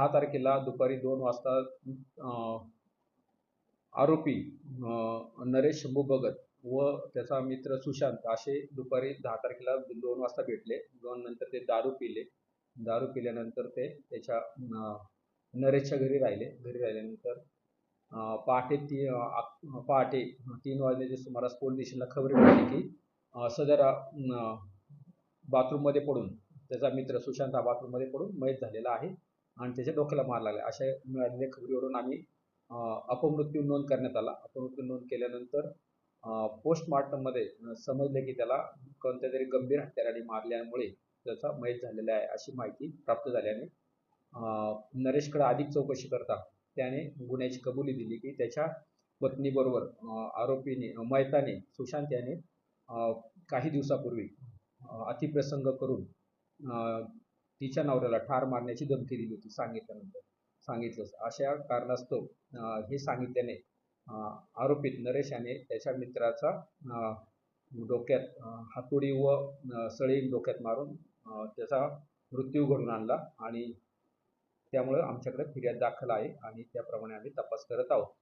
दहा तारखेला दुपारी दोन वाजता आरोपी नरेश शंभू भगत व त्याचा मित्र सुशांत असे दुपारी दहा तारखेला दोन वाजता भेटले. दोन नंतर ते दारू पिले. दारू पिल्यानंतर ते त्याच्या नरेशच्या घरी राहिले. घरी राहिल्यानंतर पहाटे ती पहाटे तीन वाजल्याच्या सुमारास पोलीस स्टेशनला खबर मिळाली की सदर बाथरूममध्ये पडून त्याचा मित्र सुशांत हा बाथरूममध्ये पडून मयत झालेला आहे. आणि त्याच्या डोक्याला मार लागला. अशा मिळालेल्या खबरीवरून आम्ही अपमृत्यू नोंद करण्यात आला. अपमृत्यू नोंद केल्यानंतर पोस्टमॉर्टममध्ये समजले की त्याला कोणत्या तरी गंभीर हत्याराने मारल्यामुळे त्याचा मयत झालेला आहे अशी माहिती प्राप्त झाल्याने नरेशकडे अधिक चौकशी करता त्याने गुन्ह्याची कबुली दिली की त्याच्या पत्नीबरोबर आरोपीने मयताने सुशांत याने काही दिवसापूर्वी अतिप्रसंग करून तिच्या नवऱ्याला ठार मारण्याची धमकी दिली होती सांगितल्यानंतर. सांगितलं अशा कारणास्तव हे सांगितल्याने आरोपित आरोपीत नरेश याने त्याच्या मित्राचा डोक्यात हातोडी व सळी डोक्यात मारून त्याचा मृत्यू घडून आणला आणि त्यामुळं आमच्याकडे फिर्याद दाखल आहे आणि त्याप्रमाणे आम्ही तपास करत आहोत.